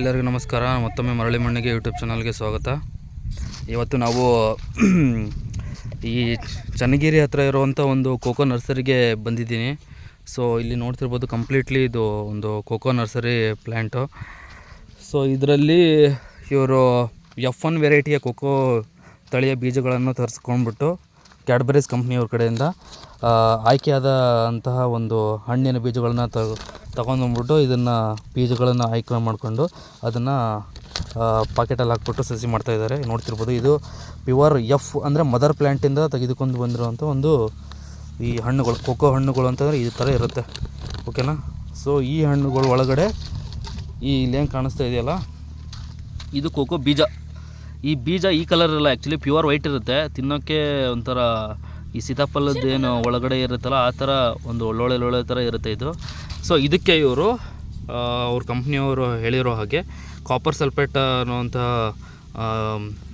ಎಲ್ಲರಿಗೂ ನಮಸ್ಕಾರ. ಮತ್ತೊಮ್ಮೆ ಮರಳಿ ಮಣ್ಣಿಗೆ ಯೂಟ್ಯೂಬ್ ಚಾನಲ್ಗೆ ಸ್ವಾಗತ. ಇವತ್ತು ನಾವು ಈ ಚನ್ನಗಿರಿ ಹತ್ರ ಇರುವಂಥ ಒಂದು ಕೋಕೋ ನರ್ಸರಿಗೆ ಬಂದಿದ್ದೀನಿ. ಸೊ ಇಲ್ಲಿ ನೋಡ್ತಿರ್ಬೋದು ಕಂಪ್ಲೀಟ್ಲಿ ಇದು ಒಂದು ಕೋಕೋ ನರ್ಸರಿ ಪ್ಲ್ಯಾಂಟು ಸೊ ಇದರಲ್ಲಿ ಇವರು ಎಫ್ ಒನ್ ವೆರೈಟಿಯ ಕೋಕೋ ತಳಿಯ ಬೀಜಗಳನ್ನು ತರಿಸ್ಕೊಂಡ್ಬಿಟ್ಟು ಕ್ಯಾಡ್ಬರೀಸ್ ಕಂಪ್ನಿಯವ್ರ ಕಡೆಯಿಂದ ಆಯ್ಕೆಯಾದಂತಹ ಒಂದು ಹಣ್ಣಿನ ಬೀಜಗಳನ್ನ ತಗೊ ತಗೊಂಡ್ಬಂದ್ಬಿಟ್ಟು ಇದನ್ನು ಬೀಜಗಳನ್ನು ಆಯ್ಕೆ ಮಾಡಿಕೊಂಡು ಅದನ್ನು ಪಾಕೆಟಲ್ಲಿ ಹಾಕ್ಬಿಟ್ಟು ಸಸಿ ಮಾಡ್ತಾ ಇದ್ದಾರೆ. ನೋಡ್ತಿರ್ಬೋದು ಇದು ಪ್ಯೂವರ್ ಎಫ್ ಅಂದರೆ ಮದರ್ ಪ್ಲ್ಯಾಂಟಿಂದ ತೆಗೆದುಕೊಂಡು ಬಂದಿರುವಂಥ ಒಂದು ಈ ಹಣ್ಣುಗಳು, ಕೋಕೋ ಹಣ್ಣುಗಳು ಅಂತಂದರೆ ಈ ಥರ ಇರುತ್ತೆ. ಓಕೆನಾ? ಸೊ ಈ ಹಣ್ಣುಗಳ ಒಳಗಡೆ ಈ ಇಲ್ಲೇನು ಕಾಣಿಸ್ತಾ ಇದೆಯಲ್ಲ? ಇದು ಕೋಕೋ ಬೀಜ. ಈ ಬೀಜ ಈ ಕಲರ್ ಇರಲ್ಲ ಆ್ಯಕ್ಚುಲಿ ಪ್ಯೂರ್ ವೈಟ್ ಇರುತ್ತೆ. ತಿನ್ನೋಕ್ಕೆ ಒಂಥರ ಈ ಸೀತಾಫಲದ್ದು ಏನು ಒಳಗಡೆ ಇರುತ್ತಲ್ಲ, ಆ ಥರ ಒಂದು ಒಳ್ಳೊಳ್ಳೆ ಒಳ್ಳೊಳ್ಳೆ ಥರ ಇರುತ್ತೆ ಇದು. ಸೊ ಇದಕ್ಕೆ ಇವರು ಅವ್ರ ಕಂಪ್ನಿಯವರು ಹೇಳಿರೋ ಹಾಗೆ ಕಾಪರ್ ಸಲ್ಫೇಟ್ ಅನ್ನುವಂಥ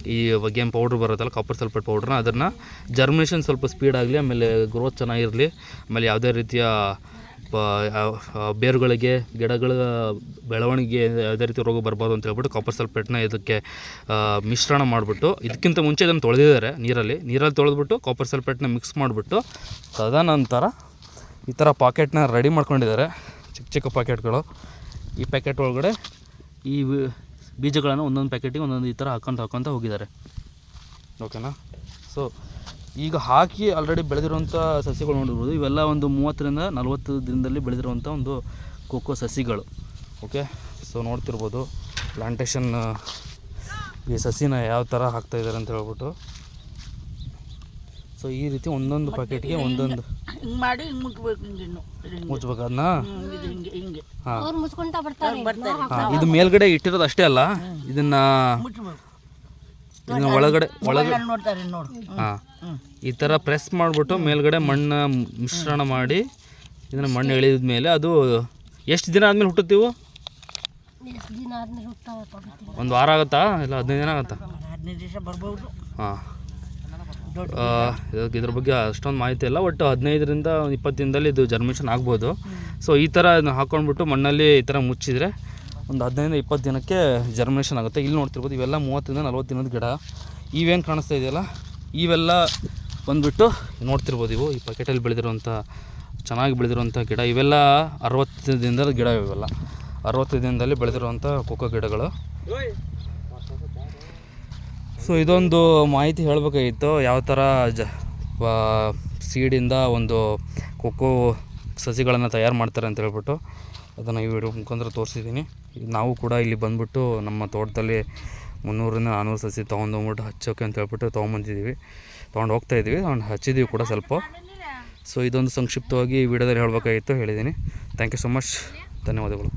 ಈ ಗೇಮ್ ಪೌಡ್ರ್ ಬರುತ್ತಲ್ಲ ಕಾಪರ್ ಸಲ್ಫೇಟ್ ಪೌಡ್ರನ್ನ ಅದನ್ನು ಜರ್ಮಿನೇಷನ್ ಸ್ವಲ್ಪ ಸ್ಪೀಡ್ ಆಗಲಿ, ಆಮೇಲೆ ಗ್ರೋತ್ ಚೆನ್ನಾಗಿರಲಿ, ಆಮೇಲೆ ಯಾವುದೇ ರೀತಿಯ ಪ- ಬೇರುಗಳಿಗೆ, ಗಿಡಗಳ ಬೆಳವಣಿಗೆ, ಯಾವುದೇ ರೀತಿ ರೋಗ ಬರ್ಬೋದು ಅಂತ ಹೇಳ್ಬಿಟ್ಟು ಕಾಪರ್ ಸಲ್ಫೇಟ್ನ ಇದಕ್ಕೆ ಮಿಶ್ರಣ ಮಾಡಿಬಿಟ್ಟು ಇದಕ್ಕಿಂತ ಮುಂಚೆ ಇದನ್ನು ತೊಳೆದಿದ್ದಾರೆ ನೀರಲ್ಲಿ. ನೀರಲ್ಲಿ ತೊಳೆದ್ಬಿಟ್ಟು ಕಾಪರ್ ಸಲ್ಫೇಟ್ನ ಮಿಕ್ಸ್ ಮಾಡಿಬಿಟ್ಟು ತದನಂತರ ಈ ಥರ ಪಾಕೆಟ್ನ ರೆಡಿ ಮಾಡ್ಕೊಂಡಿದ್ದಾರೆ. ಚಿಕ್ಕ ಚಿಕ್ಕ ಪಾಕೆಟ್ಗಳು. ಈ ಪ್ಯಾಕೆಟ್ ಒಳಗಡೆ ಈ ಬೀಜಗಳನ್ನು ಒಂದೊಂದು ಪ್ಯಾಕೆಟಿಗೆ ಒಂದೊಂದು ಈ ಥರ ಹಾಕ್ಕೊಂತ ಹಾಕ್ಕೊಂತ ಹೋಗಿದ್ದಾರೆ. ಓಕೆನಾ ಸೊ ಈಗ ಹಾಕಿ ಆಲ್ರೆಡಿ ಬೆಳೆದಿರುವಂಥ ಸಸಿಗಳು ನೋಡಿರ್ಬೋದು. ಇವೆಲ್ಲ ಒಂದು ಮೂವತ್ತರಿಂದ ನಲವತ್ತು ದಿನದಲ್ಲಿ ಬೆಳೆದಿರುವಂಥ ಒಂದು ಕೋಕೋ ಸಸಿಗಳು. ಓಕೆ ಸೊ ನೋಡ್ತಿರ್ಬೋದು. ಪ್ಲಾಂಟೇಶನ್ ಈ ಸಸಿನ ಯಾವ ಥರ ಹಾಕ್ತಾಯಿದ್ದಾರೆ ಅಂತ ಹೇಳ್ಬಿಟ್ಟು. ಸೊ ಈ ರೀತಿ ಒಂದೊಂದು ಪ್ಯಾಕೆಟ್ಗೆ ಒಂದೊಂದು. ಹಿಂಗ್ ಮಾಡಿ ಹಿಂಗ್ ಮುಟ್ಬೇಕು ಹಿಂಗೆ ಇನ್ನು. ಇದು ಹಿಂಗೆ. ಮುಚ್ಬೇಕು ಅದನ್ನ? ಹ್ಮ್, ಇದು ಹಿಂಗೆ ಹಿಂಗೆ. ಹಾಂ. ಅವ್ರು ಮುಚ್ಕೊಂತ ಬರ್ತಾರೆ ಬರ್ತಾರೆ. ಇದು ಮೇಲ್ಗಡೆ ಇಟ್ಟಿರೋದು ಅಷ್ಟೇ ಅಲ್ಲ ಇದನ್ನ ಮುಟ್ಬೇಕು ಇದನ್ನ ಒಳಗಡೆ ಒಳಗಡೆ ಮೊಬೈಲಲ್ಲಿ ನೋಡ್ತಾರೆ ನೋಡು. ಹಾಂ. ಹ್ಮ್. ಈ ಥರ ಪ್ರೆಸ್ ಮಾಡಿಬಿಟ್ಟು ಮೇಲ್ಗಡೆ ಮಣ್ಣು ಮಿಶ್ರಣ ಮಾಡಿ ಇದನ್ನು ಮಣ್ಣು ಎಳೆದ ಮೇಲೆ ಅದು ಎಷ್ಟು ದಿನ ಆದಮೇಲೆ ಹುಟ್ಟುತ್ತೀವು ಎಷ್ಟು ದಿನ ಆದ್ಮೇಲೆ ಹುಟ್ಟಾವ ಒಂದು ವಾರ ಆಗುತ್ತಾ? ಇಲ್ಲ ಹದಿನೈದು ದಿನ ಆಗುತ್ತಾ? ಹದಿನೈದು ದಿವಸ ಬರ್ಬೋದು. ಹಾಂ. ಇದ್ರ ಬಗ್ಗೆ ಅಷ್ಟೊಂದು ಮಾಹಿತಿ ಇಲ್ಲ. ಒಟ್ಟು ಹದಿನೈದರಿಂದ ಒಂದು ಇಪ್ಪತ್ತು ದಿನದಲ್ಲಿ ಇದು ಜರ್ಮಿನೇಷನ್ ಆಗ್ಬೋದು. ಸೊ ಈ ಥರ ಇದನ್ನ ಹಾಕ್ಕೊಂಡ್ಬಿಟ್ಟು ಮಣ್ಣಲ್ಲಿ ಈ ಥರ ಮುಚ್ಚಿದರೆ ಒಂದು ಹದಿನೈದು ಇಪ್ಪತ್ತು ದಿನಕ್ಕೆ ಜರ್ಮಿನೇಷನ್ ಆಗುತ್ತೆ. ಇಲ್ಲಿ ನೋಡ್ತಿರ್ಬೋದು ಇವೆಲ್ಲ ಮೂವತ್ತರಿಂದ ನಲ್ವತ್ತು ದಿನದ ಗಿಡ. ಇವೇನು ಕಾಣಿಸ್ತಾ ಇದೆಯಲ್ಲ? ಇವೆಲ್ಲ ಬಂದುಬಿಟ್ಟು ನೋಡ್ತಿರ್ಬೋದು ಇವು. ಈ ಪ್ಯಾಕೆಟಲ್ಲಿ ಬೆಳೆದಿರುವಂಥ ಚೆನ್ನಾಗಿ ಬೆಳೆದಿರುವಂಥ ಗಿಡ. ಇವೆಲ್ಲ ಅರವತ್ತು ದಿನದ ಗಿಡ ಇವೆಲ್ಲ. ಅರವತ್ತು ದಿನದಲ್ಲಿ ಬೆಳೆದಿರುವಂಥ ಕೊಕ್ಕೋ ಗಿಡಗಳು. ಸೊ ಇದೊಂದು ಮಾಹಿತಿ ಹೇಳಬೇಕಾಗಿತ್ತು. ಯಾವ ಥರ ಜ ಸೀಡಿಂದ ಒಂದು ಕೊಕ್ಕೋ ಸಸಿಗಳನ್ನು ತಯಾರು ಮಾಡ್ತಾರೆ ಅಂತ ಹೇಳ್ಬಿಟ್ಟು ಅದನ್ನು ಈ ವಿಡಿಯೋ ಮುಖಾಂತರ ತೋರಿಸಿದ್ದೀನಿ. ನಾವು ಕೂಡ ಇಲ್ಲಿ ಬಂದ್ಬಿಟ್ಟು ನಮ್ಮ ತೋಟದಲ್ಲಿ ಮುನ್ನೂರಿಂದ ನಾನ್ನೂರು ಸಸಿ ತೊಗೊಂಡೋಗ್ಬಿಟ್ಟು ಹಚ್ಚೋಕೆ ಅಂತ ಹೇಳ್ಬಿಟ್ಟು ತೊಗೊಂಬಂದಿದ್ದೀವಿ. ತೊಗೊಂಡು ಹೋಗ್ತಾ ಇದ್ದೀವಿ. ತೊಗೊಂಡು ಹಚ್ಚಿದ್ದೀವಿ ಕೂಡ ಸ್ವಲ್ಪ. ಸೊ ಇದೊಂದು ಸಂಕ್ಷಿಪ್ತವಾಗಿ ವಿಡಿಯೋದಲ್ಲಿ ಹೇಳಬೇಕಾಗಿತ್ತು. ಹೇಳಿದ್ದೀನಿ. ಥ್ಯಾಂಕ್ ಯು ಸೊ ಮಚ್ ಧನ್ಯವಾದಗಳು.